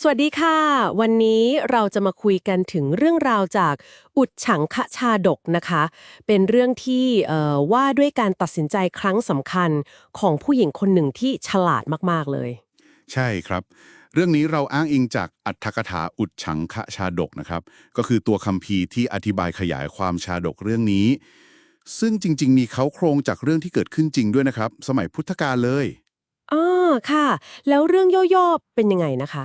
สวัสดีค่ะ วันนี้เราจะมาคุยกันถึงเรื่องราวจากอุดฉังคชาดกนะคะ เป็นเรื่องที่เอ่อว่าด้วยการตัดสินใจครั้งสำคัญของผู้หญิงคนหนึ่งที่ฉลาดมาก ๆ เลย ใช่ครับ เรื่องนี้เราอ้างอิงจากอัตถกถาอุดฉังคะชาดกนะครับ ก็คือตัวคัมภีร์ที่อธิบายขยายความชาดกเรื่องนี้ ซึ่งจริง ๆ มีเขาโครงจากเรื่องที่เกิดขึ้นจริงด้วยนะครับ สมัยพุทธกาลเลยอ่าค่ะ แล้วเรื่องย่อๆเป็นยังไงนะคะ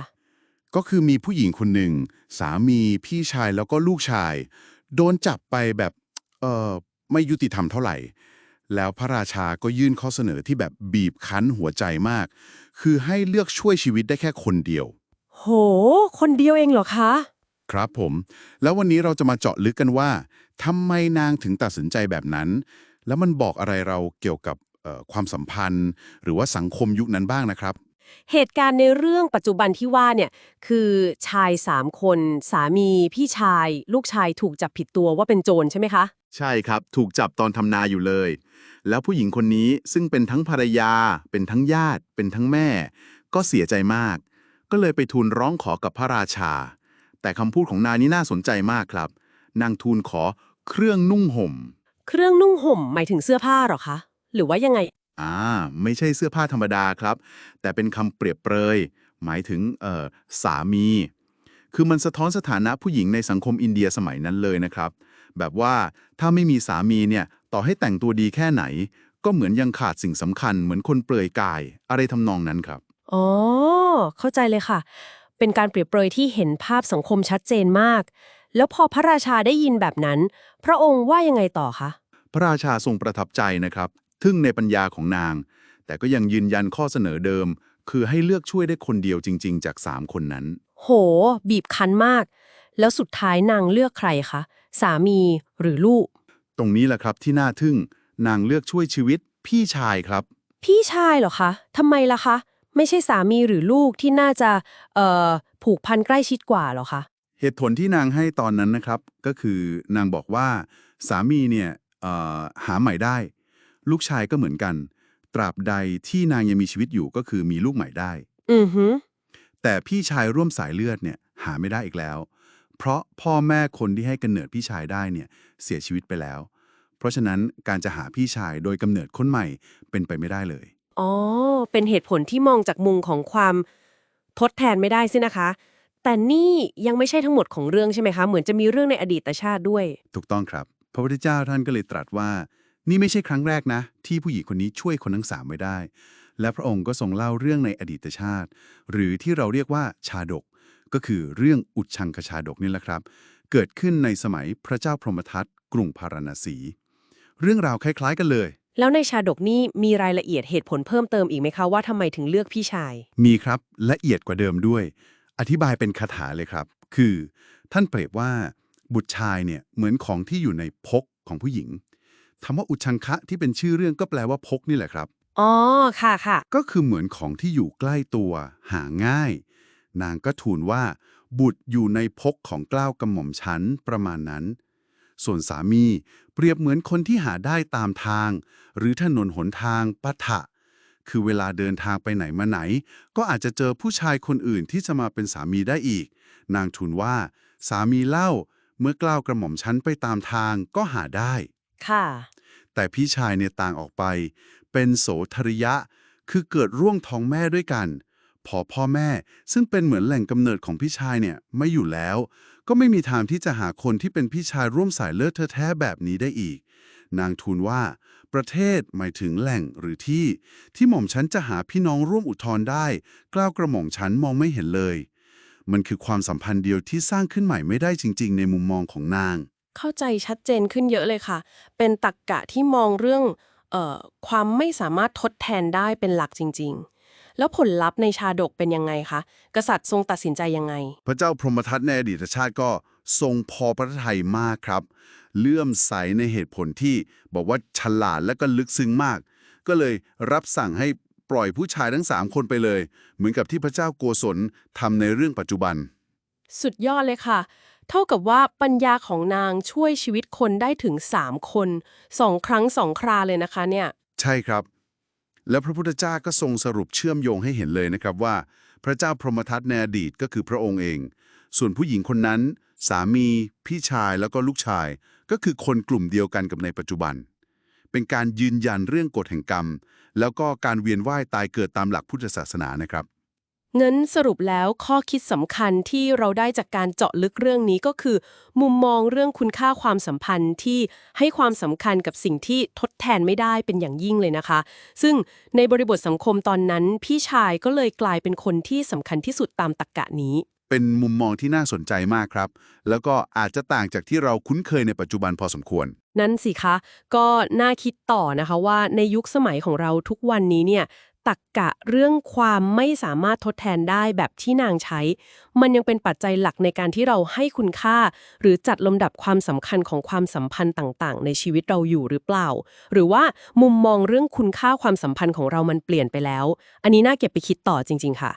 ก็คือมีผู้หญิงคนหนึ่ง สามีพี่ชายแล้วก็ลูกชาย โดนจับไปแบบเอ่อไม่ยุติธรรมเท่าไหร่ แล้วพระราชาก็ยื่นข้อเสนอที่แบบบีบคั้นหัวใจมาก คือให้เลือกช่วยชีวิตได้แค่คนเดียว โห คนเดียวเองเหรอคะ ครับผม แล้ววันนี้เราจะมาเจาะลึกกันว่าทำไมนางถึงตัดสินใจแบบนั้น แล้วมันบอกอะไรเราเกี่ยวกับเอ่อความสัมพันธ์ หรือว่าสังคมยุคนั้นบ้างนะครับ เหตุการณ์ในเรื่องปัจจุบันที่ว่าเนี่ยคือชายสามคน สามีพี่ชาย ลูกชายถูกจับผิดตัวว่าเป็นโจรใช่ไหมคะ ใช่ครับ ถูกจับตอนทำนาอยู่เลย แล้วผู้หญิงคนนี้ซึ่งเป็นทั้งภรรยา เป็นทั้งญาติ เป็นทั้งแม่ ก็เสียใจมาก ก็เลยไปทูลร้องขอกับพระราชา แต่คำพูดของนางนี้น่าสนใจมากครับ นางทูลขอเครื่องนุ่งห่ม เครื่องนุ่งห่มหมายถึงเสื้อผ้าเหรอคะ หรือว่ายังไง อ่า ไม่ใช่เสื้อผ้าธรรมดาครับ แต่เป็นคำเปรียบเปรย หมายถึงเอ่อสามี คือมันสะท้อนสถานะผู้หญิงในสังคมอินเดียสมัยนั้นเลยนะครับ แบบว่าถ้าไม่มีสามีเนี่ย ต่อให้แต่งตัวดีแค่ไหน ก็เหมือนยังขาดสิ่งสำคัญ เหมือนคนเปลือยกาย อะไรทำนองนั้นครับ อ๋อ เข้าใจเลยค่ะ เป็นการเปรียบเปรยที่เห็นภาพสังคมชัดเจนมาก แล้วพอพระราชาได้ยินแบบนั้น พระองค์ว่ายังไงต่อคะ พระราชาทรงประทับใจนะครับ ทึ่งในปัญญาของนาง แต่ก็ยังยืนยันข้อเสนอเดิม คือให้เลือกช่วยได้คนเดียวจริง ๆ จากสามคนนั้น โห บีบคั้นมาก แล้วสุดท้ายนางเลือกใครคะ สามีหรือลูก ตรงนี้แหละครับที่น่าทึ่ง นางเลือกช่วยชีวิต พี่ชายครับ พี่ชายเหรอคะทำไมล่ะคะ ไม่ใช่สามีหรือลูกที่น่าจะเอ่อผูกพันใกล้ชิดกว่าเหรอคะ เหตุผลที่นางให้ตอนนั้นนะครับ ก็คือนางบอกว่า สามีเนี่ยเอ่อหาใหม่ได้ ลูกชายก็เหมือนกัน ตราบใดที่นางยังมีชีวิตอยู่ก็คือมีลูกใหม่ได้ อือหือแต่พี่ชายร่วมสายเลือดเนี่ยหาไม่ได้อีกแล้ว เพราะพ่อแม่คนที่ให้กำเนิดพี่ชายได้เนี่ยเสียชีวิตไปแล้ว เพราะฉะนั้นการจะหาพี่ชายโดยกำเนิดคนใหม่เป็นไปไม่ได้เลย อ๋อ เป็นเหตุผลที่มองจากมุมของความทดแทนไม่ได้สินะคะ แต่นี่ยังไม่ใช่ทั้งหมดของเรื่องใช่ไหมคะ เหมือนจะมีเรื่องในอดีตชาติด้วย ถูกต้องครับ พระพุทธเจ้าท่านก็เลยตรัสว่า นี่ไม่ใช่ครั้งแรกนะ ที่ผู้หญิงคนนี้ช่วยคนทั้งสามไว้ได้ และพระองค์ก็ทรงเล่าเรื่องในอดีตชาติ หรือที่เราเรียกว่าชาดก ก็คือเรื่องอุดชังคชาดกนี่แหละครับ เกิดขึ้นในสมัยพระเจ้าพรหมทัตกรุงพาราณสี เรื่องราวคล้ายๆกันเลย แล้วในชาดกนี่มีรายละเอียดเหตุผลเพิ่มเติมอีกไหมคะว่าทำไมถึงเลือกพี่ชาย มีครับละเอียดกว่าเดิมด้วย อธิบายเป็นคาถาเลยครับ คือ ท่านเปรียบว่า บุตรชายเนี่ยเหมือนของที่อยู่ในพกของผู้หญิง คำว่าอุชังคะที่เป็นชื่อเรื่องก็แปลว่าพกนี่แหละครับ อ๋อ ค่ะค่ะ ก็คือเหมือนของที่อยู่ใกล้ตัว หาง่าย นางก็ทูลว่า บุตรอยู่ในพกของเกล้าวกระหม่อมชั้นประมาณนั้น ส่วนสามีเปรียบเหมือนคนที่หาได้ตามทาง หรือถนนหนทางปะทะคือเวลาเดินทางไปไหนมาไหน ก็อาจจะเจอผู้ชายคนอื่นที่จะมาเป็นสามีได้อีก นางทูลว่า สามีเล่าเมื่อกล้าวกระหม่อมชั้นไปตามทางก็หาได้ ค่ะ แต่พี่ชายเนี่ยต่างออกไป เป็นโสธริยะ คือเกิดร่วงท้องแม่ด้วยกัน พอพ่อแม่ซึ่งเป็นเหมือนแหล่งกำเนิดของพี่ชายเนี่ยไม่อยู่แล้ว ก็ไม่มีทางที่จะหาคนที่เป็นพี่ชายร่วมสายเลือดแท้ๆแบบนี้ได้อีก นางทูลว่า ประเทศหมายถึงแหล่งหรือที่ ที่หม่อมฉันจะหาพี่น้องร่วมอุทธรณ์ได้ กล้าวกระหม่อมฉันมองไม่เห็นเลยมันคือความสัมพันธ์เดียวที่สร้างขึ้นใหม่ไม่ได้จริง ๆ ในมุมมองของนาง เข้าใจชัดเจนขึ้นเยอะเลยค่ะ เป็นตรรกกะที่มองเรื่องเอ่อความไม่สามารถทดแทนได้เป็นหลักจริง ๆ แล้วผลลัพธ์ในชาดกเป็นยังไงคะ กษัตริย์ทรงตัดสินใจยังไง พระเจ้าพรหมทัตในอดีตชาติก็ทรงพอพระทัยมากครับ เลื่อมใสในเหตุผลที่บอกว่าฉลาดและก็ลึกซึ้งมาก ก็เลยรับสั่งให้ปล่อยผู้ชายทั้งสามคนไปเลย เหมือนกับที่พระเจ้าโกศลทำในเรื่องปัจจุบัน สุดยอดเลยค่ะ เท่ากับว่าปัญญาของนางช่วยชีวิตคนได้ถึง3คนสองครั้งสองคราเลยนะคะเนี่ย ใช่ครับ แล้วพระพุทธเจ้าก็ทรงสรุปเชื่อมโยงให้เห็นเลยนะครับว่า พระเจ้าพรหมทัตในอดีตก็คือพระองค์เอง ส่วนผู้หญิงคนนั้น สามี พี่ชายแล้วก็ลูกชาย ก็คือคนกลุ่มเดียวกันกับในปัจจุบัน เป็นการยืนยันเรื่องกฎแห่งกรรม แล้วก็การเวียนว่ายตายเกิดตามหลักพุทธศาสนานะครับ งั้นสรุปแล้วข้อคิดสำคัญที่เราได้จากการเจาะลึกเรื่องนี้ก็คือ มุมมองเรื่องคุณค่าความสัมพันธ์ที่ให้ความสำคัญกับสิ่งที่ทดแทนไม่ได้เป็นอย่างยิ่งเลยนะคะ ซึ่งในบริบทสังคมตอนนั้น พี่ชายก็เลยกลายเป็นคนที่สำคัญที่สุดตามตรรกะนี้ เป็นมุมมองที่น่าสนใจมากครับ แล้วก็อาจจะต่างจากที่เราคุ้นเคยในปัจจุบันพอสมควร นั่นสิคะ ก็น่าคิดต่อนะคะว่าในยุคสมัยของเราทุกวันนี้เนี่ย ตักกะเรื่องความไม่สามารถทดแทนได้แบบที่นางใช้ มันยังเป็นปัจจัยหลักในการที่เราให้คุณค่า หรือจัดลำดับความสำคัญของความสัมพันธ์ต่าง ๆ ในชีวิตเราอยู่หรือเปล่า หรือว่ามุมมองเรื่องคุณค่าความสัมพันธ์ของเรามันเปลี่ยนไปแล้ว อันนี้น่าเก็บไปคิดต่อจริง ๆ ค่ะ